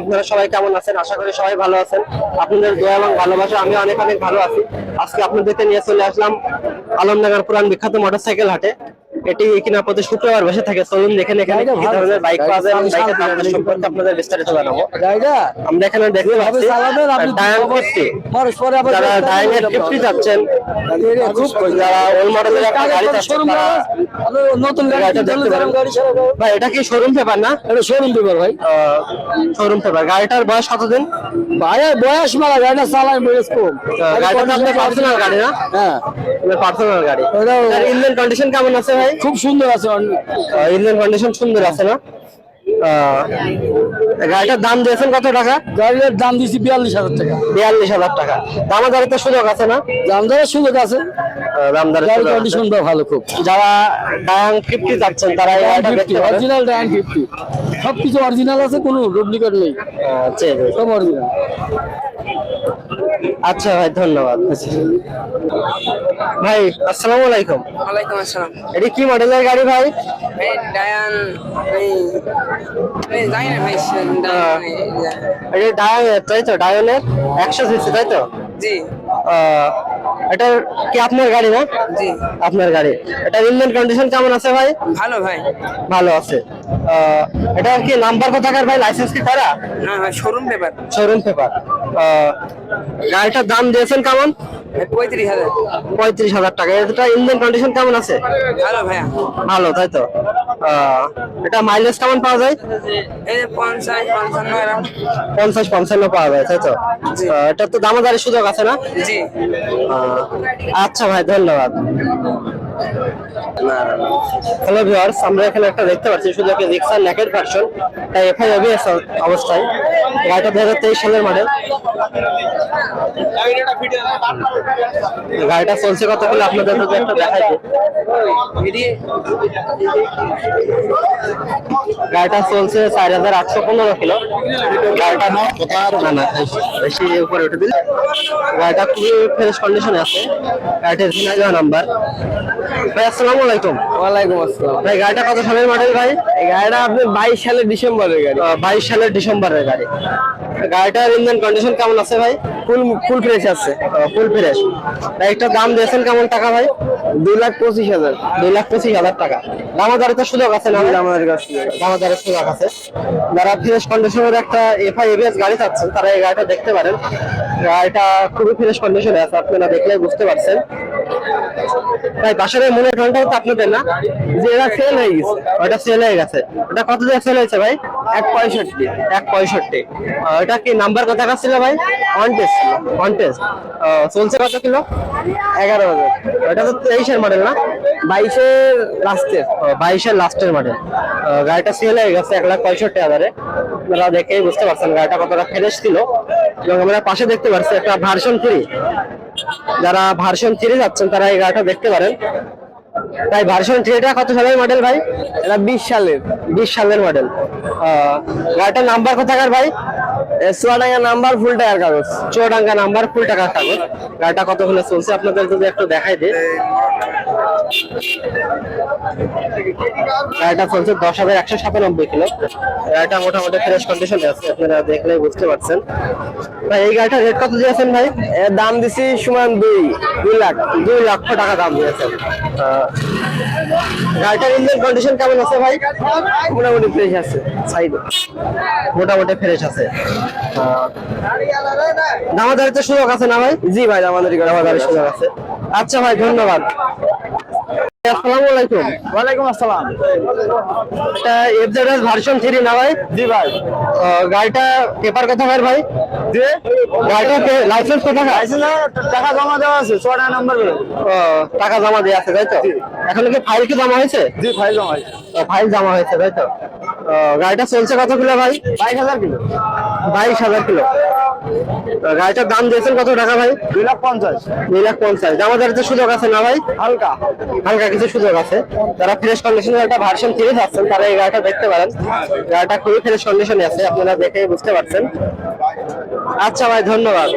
আপনারা সবাই কেমন আছেন? আশা করি সবাই ভালো আছেন। আপনাদের দোয়া এবং ভালোবাসা আমি অনেক অনেক ভালো আছি। আজকে আপনাদেরকে নিয়ে চলে আসলাম আলমনগর পুরান বিখ্যাত মোটরসাইকেল হাটে। এটি কিনা প্রতি শুক্রবার বসে থাকে। চলুন দেখেন এখানে কি ধরনের বাইক পাওয়া যায় এবং বাইকের দাম সম্পর্কে আপনাদের বিস্তারিত জানাব। জায়গা? আমরা এখানে দেখতে পাচ্ছি চালাবেন আপনি ডায়ান ফিফটি যারা ডায়ানের। ফিফটি যাচ্ছেন খুব যারা ওল্ড মডেলের একটা গাড়ি তারা নতুন। ভাই এটা কি শোরুম পেপার না? এটা শোরুম পেপার ভাই। শোরুম পেপার গাড়িটার বয়স কতদিন? ভাই বয়স মারা গাড়িটা চালাই বয়স কম গাড়িটা আপনার পার্সোনাল গাড়ি না? হ্যাঁ। পার্সোনাল গাড়ি। ইঞ্জিন কন্ডিশন কেমন আছে ভাই? খুব সুন্দর আছে ইঞ্জিন কন্ডিশন সুন্দর আছে না? গাড়িটার দাম দিয়েছেন কত টাকা? গাড়ির দাম দিচ্ছি বিয়াল্লিশ হাজার টাকা। বিয়াল্লিশ হাজার টাকা। দামাদারি তো সুযোগ আছে। না দাম দেওয়ার সুযোগ আছে। গাড়ির কন্ডিশনটা ভালো খুব। যারা ডায়াং ফিফটি যাচ্ছেন তারা অরিজিনাল ফিফটি সব কিছু অরিজিনাল আছে কোনো ডুপ্লিকেট নেই। সব অরিজিনাল আচ্ছা ভাই ধন্যবাদ। ভাই আসসালামু আলাইকুম। ওয়ালাইকুম আসসালাম। এটা কি মডেলের গাড়ি ভাই? এই ডায়ান এই জানি না ভাই এই ডায়ান মানে, তাই তো ডায়ানের? একশো সিসি তাই তো? জি। এটা কি আপনার গাড়ি না? জি। আপনার গাড়ি। এটা ইঞ্জিন কন্ডিশন কেমন আছে ভাই? ভালো ভাই। ভালো আছে। এটা কি নাম্বার কোথাকার ভাই? লাইসেন্স কি করা না ভাই শোরুম পেপার শোরুম পেপার গাড়িটার দাম দিয়েছেন কেমন? পঁয়ত্রিশ হাজার। পঁয়ত্রিশ হাজার টাকা। এটা ইঞ্জিন কন্ডিশন কেমন আছে? ভালো ভাইয়া। ভালো তাই তো? এটা মাইলেজ কেমন পাওয়া যায়? এই পঞ্চাশ পঞ্চান্ন পাওয়া যায় তাই তো? এটা তো দামাদারের সুযোগ আছে না? জি। আচ্ছা ভাই ধন্যবাদ। হ্যালো ভিউয়ার্স আমরা এখানে একটা দেখতে পাচ্ছি, শুধু একটা রিক্সার নেকেট ভার্সন তাই এফআই অবিএস অবস্থায়। গাড়িটা দু হাজার তেইশ সালের মডেল গাড়িটা চলছে কত বলে আপনাদের যদি একটা দেখাই গাড়িটা চলছে চার হাজার আটশো পনেরো কিলো। গাড়িটা না বেশি উপরে উঠে দিল। গাড়িটা খুবই ফ্রেশ কন্ডিশনে আছে। গাড়িটার নাম্বার ভাই আসসালামু আলাইকুম। ওয়ালাইকুম আসসালাম। ভাই গাড়িটা কত সালের মডেল ভাই? এই গাড়িটা আপনি বাইশ সালের ডিসেম্বরের গাড়ি। বাইশ সালের ডিসেম্বরের গাড়ি। গাড়িটার ইঞ্জিন কন্ডিশন কেমন আছে ভাই? ফুল ফুল ফ্রেশ আছে। ফুল ফ্রেশ একটা দাম দিয়েছেন কেমন টাকা ভাই? দুই লাখ পঁচিশ হাজার। দুই লাখ পঁচিশ হাজার টাকা। দামাদারি তো সুযোগ আছে না? আমাদের কাছে দামাদারের সুযোগ আছে। যারা ফ্রেশ কন্ডিশনের একটা এফআই এবিএস গাড়ি চাচ্ছেন তারা এই গাড়িটা দেখতে পারেন। গাড়িটা খুবই ফ্রেশ কন্ডিশনে আছে আপনারা দেখলে বুঝতে পারছেন। ভাই বাসারের মনে ঘণ্টা তো আপনাদের না? যে এটা সেল হয়ে গেছে, ওটা সেল হয়ে গেছে। ওটা কত দিয়ে সেল হয়েছে ভাই? এক পঁয়ষট্টি এক পঁয়ষট্টি। এটা কি নাম্বার কত ছিল ভাই? অন টেস্ট অন চলছে কত কিলো? এগারো হাজার। এটা তো তেইশের মডেল না? বাইশের লাস্টের বাইশের লাস্টের মডেল গাড়িটা সেল হয়ে গেছে এক লাখ পঁয়ষট্টি হাজারে। আপনারা দেখেই বুঝতে পারছেন গাড়িটা কতটা ফ্রেশ ছিল। এবং আমরা পাশে দেখতে পাচ্ছি একটা ভার্সন থ্রি যারা ভার্সন থ্রি যাচ্ছেন তারা এই গাড়িটা দেখতে পারেন। তাই ভার্সন থ্রিটা কত সালের মডেল ভাই? এটা বিশ সালের। বিশ সালের মডেল গাড়িটার নাম্বার কোথাকার ভাই? চুয়াডাঙ্গা নাম্বার ফুল টাকার কাগজ। চুয়াডাঙ্গা নাম্বার ফুল টাকার কাগজ। গাড়িটা কতগুলো চলছে? আপনাদের যদি একটু দেখাই দিই। গাড়িটা চলছে দশ হাজার একশো সাতানব্বই কিলো। গাড়িটা মোটামুটি ফ্রেশ কন্ডিশনে আছে আপনারা দেখলে বুঝতে পারছেন। ভাই এই গাড়িটা রেট কত দিয়েছেন ভাই? দাম দিছি সমান দুই দুই লাখ দুই লক্ষ টাকা দাম দিয়েছেন। গাড়িটার ইঞ্জিন কন্ডিশন কেমন আছে ভাই? মোটামুটি ফ্রেশ আছে। সাইড মোটামুটি ফ্রেশ আছে। দামাদারিতে সুযোগ আছে না ভাই? জি ভাই দামাদারি দামাদারির সুযোগ আছে। আচ্ছা ভাই ধন্যবাদ। আসসালামু আলাইকুম। ওয়ালাইকুম আসসালাম। এটা এফজেডএস ভার্সন 3 না ভাই? জি ভাই। গাড়িটা পেপার কথা ভাই ভাই? গাড়িটা লাইসেন্স কোথা টাকা জমা দেওয়া আছে চুয়াডাঙ্গা নাম্বার টাকা জমা দিয়ে আছে তাই তো? এখন কি ফাইল কি জমা হয়েছে? জি ফাইল জমা ফাইল জমা হয়েছে তাই তো? গাড়িটা চলছে কত কিলো ভাই? বাইশ হাজার কিলো। বাইশ হাজার কিলো। গাড়িটার দাম দিয়েছেন কত টাকা ভাই? দুই লাখ পঞ্চাশ। দুই লাখ পঞ্চাশ। আমাদের যে সুযোগ আছে না ভাই? হালকা। হালকা কিছু সুযোগ আছে। যারা ফ্রেশ কন্ডিশনে একটা ভার্সন থ্রি যাচ্ছেন তারা এই গাড়িটা দেখতে পারেন। গাড়িটা খুবই ফ্রেশ কন্ডিশনে আছে আপনারা দেখে বুঝতে পারছেন। আচ্ছা ভাই ধন্যবাদ।